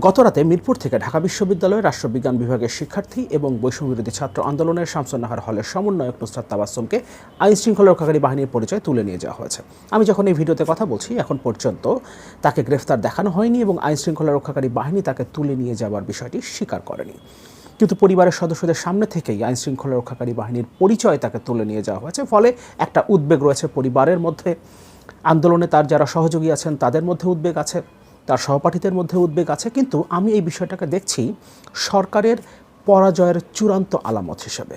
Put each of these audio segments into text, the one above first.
গতরাতে মিরপুর থেকে ঢাকা বিশ্ববিদ্যালয়ের রাষ্ট্রবিজ্ঞান বিভাগের শিক্ষার্থী এবং বৈষম্যবিরোধী ছাত্র আন্দোলনের শামসুন্নাহার হলের সমন্বয়ক নুসরাত তাবাসুমকে আইন শৃঙ্খলা রক্ষাকারী বাহিনীর পরিচয় তুলে নিয়ে যাওয়া হয়েছে। আমি যখন এই ভিডিওতে কথা বলছি, এখন পর্যন্ত তাকে গ্রেফতার দেখানো হয়নি এবং আইন শৃঙ্খলা রক্ষাকারী বাহিনী তাকে তুলে নিয়ে যাওয়ার বিষয়টি স্বীকার করেনি। কিন্তু পরিবারের সদস্যদের সামনে থেকেই আইন শৃঙ্খলা রক্ষাকারী বাহিনীর পরিচয় তাকে তুলে নিয়ে যাওয়া হয়েছে। ফলে একটা উদ্বেগ রয়েছে পরিবারের মধ্যে। আন্দোলনে তার যারা সহযোগী আছেন, তাদের মধ্যে উদ্বেগ আছে। তার সহপাঠীদের মধ্যে উদ্বেগ আছে, কিন্তু আমি এই বিষয়টাকে দেখছি সরকারের পরাজয়ের চূড়ান্ত আলামত হিসেবে।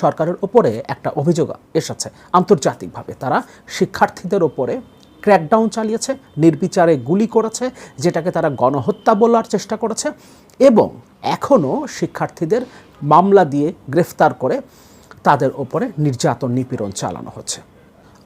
সরকারের ওপরে একটা অভিযোগ এসেছে আন্তর্জাতিকভাবে। তারা শিক্ষার্থীদের ওপরে ক্র্যাকডাউন চালিয়েছে, নির্বিচারে গুলি করেছে, যেটাকে তারা গণহত্যা বলার চেষ্টা করেছে এবং এখনও শিক্ষার্থীদের মামলা দিয়ে গ্রেফতার করে তাদের ওপরে নির্যাতন নিপীড়ন চালানো হচ্ছে।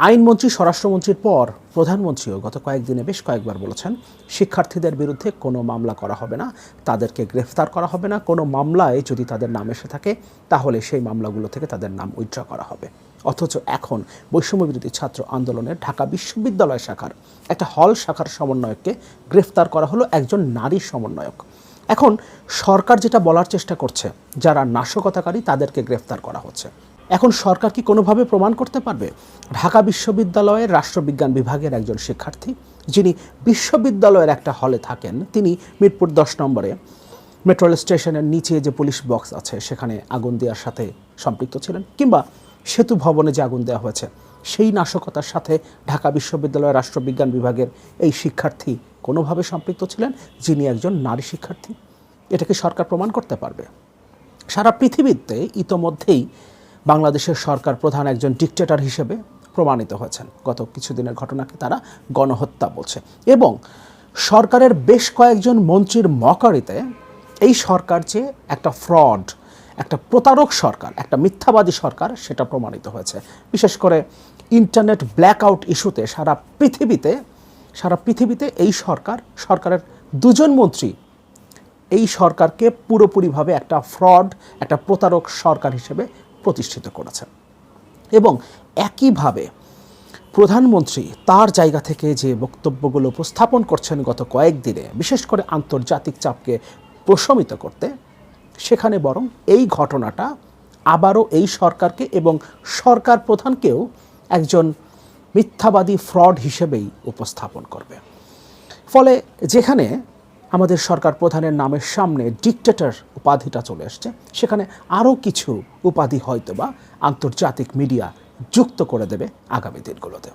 আইনমন্ত্রী, স্বরাষ্ট্রমন্ত্রীর পর প্রধানমন্ত্রীও গত কয়েকদিনে বেশ কয়েকবার বলেছেন, শিক্ষার্থীদের বিরুদ্ধে কোনো মামলা করা হবে না, তাদেরকে গ্রেফতার করা হবে না। কোনো মামলায় যদি তাদের নাম এসে থাকে, তাহলে সেই মামলাগুলো থেকে তাদের নাম উইথড্র করা হবে। অথচ এখন বৈষম্যবিরোধী ছাত্র আন্দোলনের ঢাকা বিশ্ববিদ্যালয় শাখার একটা হল শাখার সমন্বয়ককে গ্রেফতার করা হলো একজন নারী সমন্বয়ক। এখন সরকার যেটা বলার চেষ্টা করছে, যারা নাশকতাকারী তাদেরকে গ্রেফতার করা হচ্ছে। এখন সরকার কি কোনোভাবে প্রমাণ করতে পারবে? ঢাকা বিশ্ববিদ্যালয়ের রাষ্ট্রবিজ্ঞান বিভাগের একজন শিক্ষার্থী, যিনি বিশ্ববিদ্যালয়ের একটা হলে থাকেন, তিনি মিরপুর দশ নম্বরে। মেট্রো রেল স্টেশনের নিচে যে পুলিশ বক্স আছে, সেখানে আগুন দেওয়ার সাথে সম্পৃক্ত ছিলেন, কিংবা সেতু ভবনে যে আগুন দেওয়া হয়েছে, সেই নাশকতার সাথে ঢাকা বিশ্ববিদ্যালয়ের রাষ্ট্রবিজ্ঞান বিভাগের এই শিক্ষার্থী কোনোভাবে সম্পৃক্ত ছিলেন, যিনি একজন নারী শিক্ষার্থী? এটাকে সরকার প্রমাণ করতে পারবে? সারা পৃথিবীতে ইতোমধ্যেই বাংলাদেশের সরকার প্রধান একজন ডিকটেটর হিসেবে প্রমাণিত হয়েছেন। গত কিছুদিনের ঘটনাকে তারা গণহত্যা বলছে। এবং সরকারের বেশ কয়েকজন মন্ত্রীর মকারিতে এই সরকার যে একটা ফ্রড একটা প্রতারক সরকার, একটা মিথ্যাবাদী সরকার, সেটা প্রমাণিত হয়েছে। বিশেষ করে ইন্টারনেট ব্ল্যাকআউট ইস্যুতে সারা পৃথিবীতে সারা পৃথিবীতে এই সরকার, সরকারের দুজন মন্ত্রী এই সরকারকে পুরোপুরিভাবে একটা ফ্রড একটা প্রতারক সরকার হিসেবে প্রতিষ্ঠিত করেছেন। এবং একইভাবে প্রধানমন্ত্রী তার জায়গা থেকে যে বক্তব্যগুলো উপস্থাপন করছেন গত কয়েকদিনে, বিশেষ করে আন্তর্জাতিক চাপকে প্রশমিত করতে, সেখানে বরং এই ঘটনাটা আবারও এই সরকারকে এবং সরকার প্রধানকেও একজন মিথ্যাবাদী ফ্রড হিসেবেই উপস্থাপন করবে। ফলে যেখানে আমাদের সরকার প্রধানের নামের সামনে ডিকটেটর উপাধিটা চলে আসছে সেখানে আরও কিছু উপাধি হয়তো বা আন্তর্জাতিক মিডিয়া যুক্ত করে দেবে আগামী দিনগুলোতে।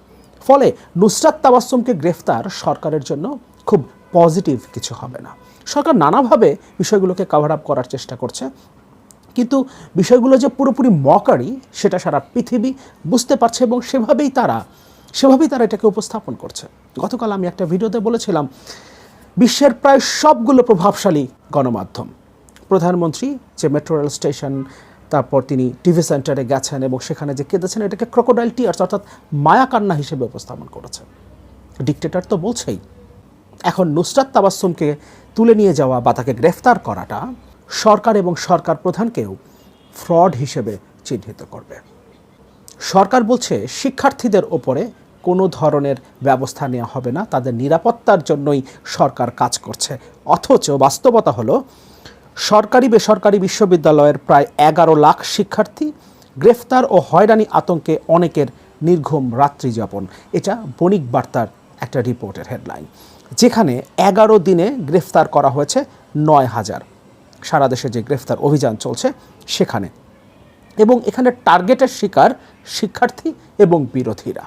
ফলে নুসরাত তাবাসুমকে গ্রেফতার সরকারের জন্য খুব পজিটিভ কিছু হবে না। সরকার নানাভাবে বিষয়গুলোকে কভার আপ করার চেষ্টা করছে। কিন্তু বিষয়গুলো যে পুরোপুরি মকারি সেটা সারা পৃথিবী বুঝতে পারছে এবং সেভাবেই তারা সেভাবেই তারা এটাকে উপস্থাপন করছে। গতকাল আমি একটা ভিডিওতে বলেছিলাম বিশ্বের প্রায় সবগুলো প্রভাবশালী গণমাধ্যম। প্রধানমন্ত্রী যে মেট্রো রেল স্টেশন তারপর তিনি টিভি সেন্টারে গেছেন এবং সেখানে যে কেঁদেছেন, এটাকে ক্রোকোডাইল টিয়ার্স অর্থাৎ মায়াকান্না হিসেবে উপস্থাপন করেছে ডিকটেটর তো বলছেই, এখন নুসরাত তাবাসুমকে তুলে নিয়ে যাওয়া বা তাকে গ্রেফতার করাটা সরকার এবং সরকার প্রধানকেও ফ্রড হিসেবে চিহ্নিত করবে। সরকার বলছে, শিক্ষার্থীদের ওপরে কোনো ধরনের ব্যবস্থা নেওয়া হবে না। তাদের নিরাপত্তার জন্যই সরকার কাজ করছে। অথচ বাস্তবতা হলো, সরকারি বেসরকারি বিশ্ববিদ্যালয়ের প্রায় এগারো লাখ শিক্ষার্থী গ্রেফতার ও হয়রানি আতঙ্কে অনেকের নির্ঘুম রাত্রি যাপন। এটা বণিক বার্তার একটা রিপোর্টের হেডলাইন। যেখানে এগারো দিনে গ্রেফতার করা হয়েছে নয় হাজার। সারা দেশে যে গ্রেফতার অভিযান চলছে, সেখানে। এবং এখানে টার্গেটের শিকার শিক্ষার্থী এবং বিরোধীরা।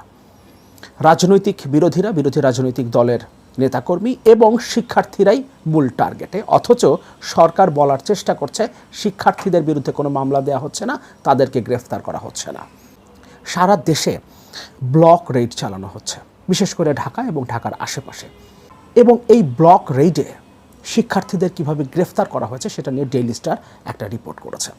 রাজনৈতিক বিরোধীরা বিরোধী রাজনৈতিক দলের নেতাকর্মী এবং শিক্ষার্থীরাই মূল টার্গেটে। অথচ সরকার বলার চেষ্টা করছে, শিক্ষার্থীদের বিরুদ্ধে কোনো মামলা দেওয়া হচ্ছে না, তাদেরকে গ্রেফতার করা হচ্ছে না। সারা দেশে ব্লক রেড চালানো হচ্ছে, বিশেষ করে ঢাকা এবং ঢাকার আশেপাশে। এবং এই ব্লক রেইডে শিক্ষার্থীদের কীভাবে গ্রেফতার করা হয়েছে, সেটা নিয়ে ডেইলি স্টার একটা রিপোর্ট করেছে।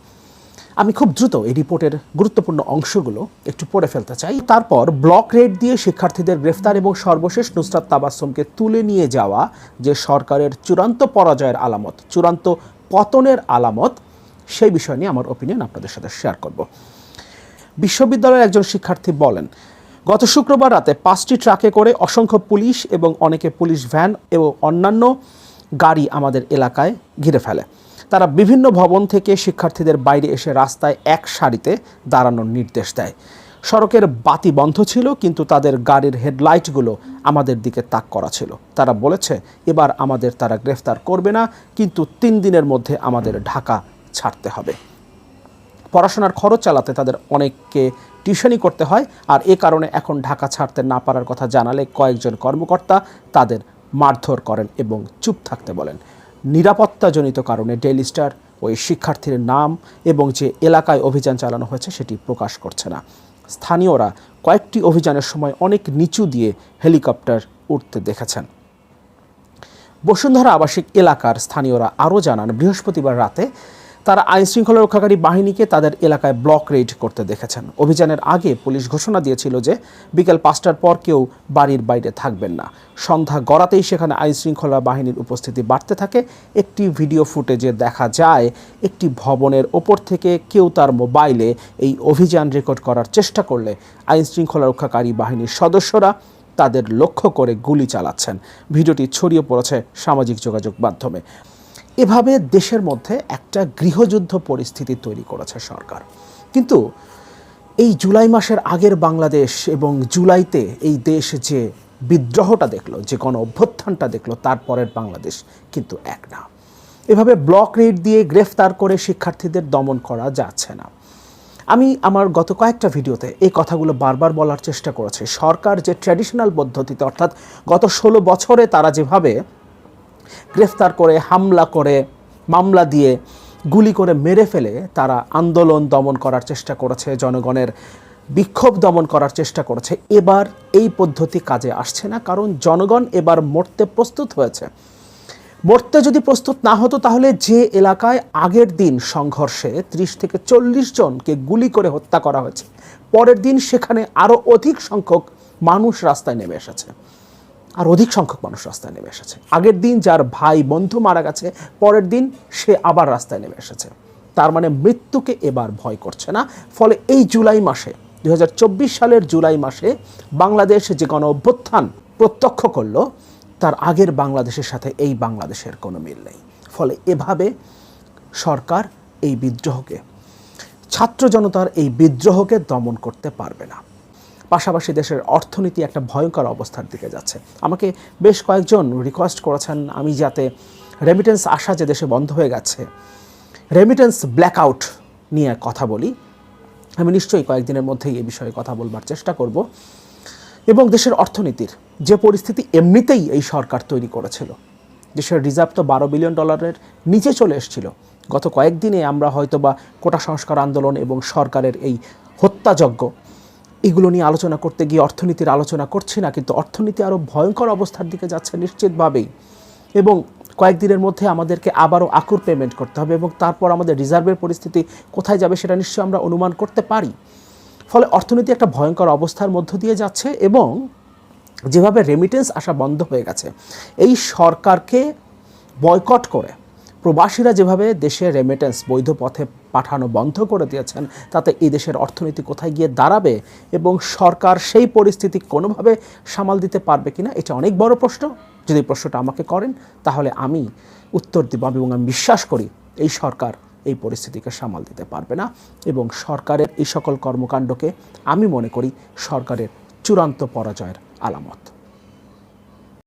আমি খুব দ্রুত এই রিপোর্টের গুরুত্বপূর্ণ অংশগুলো একটু পড়ে ফেলতে চাই। তারপর, ব্লক রেড দিয়ে শিক্ষার্থীদের গ্রেফতার এবং সর্বশেষ নুসরাত তাবাসুমকে তুলে নিয়ে যাওয়া যে সরকারের চূড়ান্ত পরাজয়ের আলামত, চূড়ান্ত পতনের আলামত, সেই বিষয় নিয়ে আমার ওপিনিয়ন আপনাদের সাথে শেয়ার করব। বিশ্ববিদ্যালয়ের একজন শিক্ষার্থী বলেন, গত শুক্রবার রাতে পাঁচটি ট্রাকে করে অসংখ্য পুলিশ এবং অনেকে পুলিশ ভ্যান এবং অন্যান্য গাড়ি আমাদের এলাকায় ঘিরে ফেলে। তারা বিভিন্ন ভবন থেকে শিক্ষার্থীদের বাইরে এসে রাস্তায় এক সারিতে দাঁড়ানোর নির্দেশ দেয়। সড়কের বাতি বন্ধ ছিল, কিন্তু তাদের গাড়ির হেডলাইটগুলো আমাদের দিকে তাক করা ছিল। তারা বলেছে, এবার আমাদের তারা গ্রেফতার করবে না, কিন্তু তিন দিনের মধ্যে আমাদের ঢাকা ছাড়তে হবে। পড়াশোনার খরচ চালাতে তাদের অনেককে টিউশনই করতে হয়, আর এ কারণে এখন ঢাকা ছাড়তে না পারার কথা জানালে কয়েকজন কর্মকর্তা তাদের মারধর করেন এবং চুপ থাকতে বলেন। নিরাপত্তাজনিত কারণে ডেইলি স্টার ওই শিক্ষার্থীর নাম এবং যে এলাকায় অভিযান চালানো হয়েছে সেটি প্রকাশ করছে না। স্থানীয়রা কয়েকটি অভিযানের সময় অনেক নিচু দিয়ে হেলিকপ্টার উঠতে দেখেছেন। বসুন্ধরা আবাসিক এলাকার স্থানীয়রা আরও জানান, বৃহস্পতিবার রাতে তারা আইন শৃঙ্খলা রক্ষাকারী বাহিনীকে তাদের এলাকায় ব্লক রেড করতে দেখেছেন। অভিযানের আগে পুলিশ ঘোষণা দিয়েছিল যে বিকেল পাঁচটার পর কেউ বাড়ির বাইরে থাকবেন না। সন্ধ্যা গড়াতেই সেখানে আইন শৃঙ্খলা বাহিনীর উপস্থিতি বাড়তে থাকে। একটি ভিডিও ফুটেজে দেখা যায়, একটি ভবনের ওপর থেকে কেউ তার মোবাইলে এই অভিযান রেকর্ড করার চেষ্টা করলে আইন শৃঙ্খলা রক্ষাকারী বাহিনীর সদস্যরা তাদের লক্ষ্য করে গুলি চালাচ্ছেন। ভিডিওটি ছড়িয়ে পড়েছে সামাজিক যোগাযোগ মাধ্যমে। এভাবে দেশের মধ্যে একটা গৃহযুদ্ধ পরিস্থিতি তৈরি করেছে সরকার। কিন্তু এই জুলাই মাসের আগের বাংলাদেশ এবং জুলাইতে এই দেশ যে বিদ্রোহটা দেখল, যে গণ অভ্যুত্থানটা দেখল তারপরের বাংলাদেশ কিন্তু এক না। এভাবে ব্লক রেড দিয়ে গ্রেফতার করে শিক্ষার্থীদের দমন করা যাচ্ছে না। আমি আমার গত কয়েকটা ভিডিওতে এই কথাগুলো বারবার বলার চেষ্টা করেছি। সরকার যে ট্র্যাডিশনাল পদ্ধতিতে, অর্থাৎ গত ষোলো বছরে তারা যেভাবে গ্রেফতার করে, হামলা করে, মামলা দিয়ে গুলি করে মেরে ফেলে তারা আন্দোলন দমন করার চেষ্টা করেছে, জনগণের বিক্ষোভ দমন করার চেষ্টা করেছে। এবার এই পদ্ধতি কাজে আসছে না, কারণ জনগণ এবার মরতে প্রস্তুত হয়েছে। মরতে যদি প্রস্তুত না হতো তাহলে যে এলাকায় আগের দিন সংঘর্ষে ত্রিশ থেকে চল্লিশ জনকে গুলি করে হত্যা করা হয়েছে, পরের দিন সেখানে আরও অধিক সংখ্যক মানুষ রাস্তায় নেমে এসেছে। আর অধিক সংখ্যক মানুষ রাস্তায় নেমে এসেছে। আগের দিন যার ভাই বন্ধু মারা গেছে, পরের দিন সে আবার রাস্তায় নেমে এসেছে। তার মানে মৃত্যুকে এবার ভয় করছে না। ফলে এই জুলাই মাসে, দুই হাজার চব্বিশ সালের জুলাই মাসে বাংলাদেশ যে গণ অভ্যুত্থান প্রত্যক্ষ করল, তার আগের বাংলাদেশের সাথে এই বাংলাদেশের কোনো মিল নেই। ফলে এভাবে সরকার এই বিদ্রোহকে, ছাত্র জনতার এই বিদ্রোহকে দমন করতে পারবে না। পাশাপাশি দেশের অর্থনীতি একটা ভয়ঙ্কর অবস্থার দিকে যাচ্ছে। আমাকে বেশ কয়েকজন রিকোয়েস্ট করেছেন আমি যাতে রেমিটেন্স আসা যে দেশে বন্ধ হয়ে গেছে রেমিটেন্স ব্ল্যাকআউট নিয়ে কথা বলি। আমি নিশ্চয়ই কয়েকদিনের মধ্যেই এই বিষয়ে কথা বলবার চেষ্টা করব। এবং দেশের অর্থনীতির যে পরিস্থিতি এমনিতেই এই সরকার তৈরি করেছিল, দেশের রিজার্ভ তো বারো বিলিয়ন ডলারের নিচে চলে এসেছিল। গত কয়েকদিনে আমরা হয়তো বা কোটা সংস্কার আন্দোলন এবং সরকারের এই হত্যাযজ্ঞ এগুলো নিয়ে আলোচনা করতে গিয়ে অর্থনীতির আলোচনা করছি না, কিন্তু অর্থনীতি আরও ভয়ঙ্কর অবস্থার দিকে যাচ্ছে নিশ্চিতভাবেই। এবং কয়েকদিনের মধ্যে আমাদেরকে আবারও আকুর পেমেন্ট করতে হবে এবং তারপর আমাদের রিজার্ভের পরিস্থিতি কোথায় যাবে সেটা নিশ্চয়ই আমরা অনুমান করতে পারি। ফলে অর্থনীতি একটা ভয়ঙ্কর অবস্থার মধ্য দিয়ে যাচ্ছে এবং যেভাবে রেমিটেন্স আসা বন্ধ হয়ে গেছে, এই সরকারকে বয়কট করে প্রবাসীরা যেভাবে দেশে রেমিটেন্স বৈধ পথে পাঠানো বন্ধ করে দিয়েছেন, তাতে এই দেশের অর্থনীতি কোথায় গিয়ে দাঁড়াবে এবং সরকার সেই পরিস্থিতি কোনোভাবে সামাল দিতে পারবে কিনা, এটা অনেক বড় প্রশ্ন। যদি প্রশ্নটা আমাকে করেন, তাহলে আমি উত্তর দিব এবং আমি বিশ্বাস করি এই সরকার এই পরিস্থিতিকে সামাল দিতে পারবে না এবং সরকারের এই সকল কর্মকাণ্ডকে আমি মনে করি সরকারের চূড়ান্ত পরাজয়ের আলামত।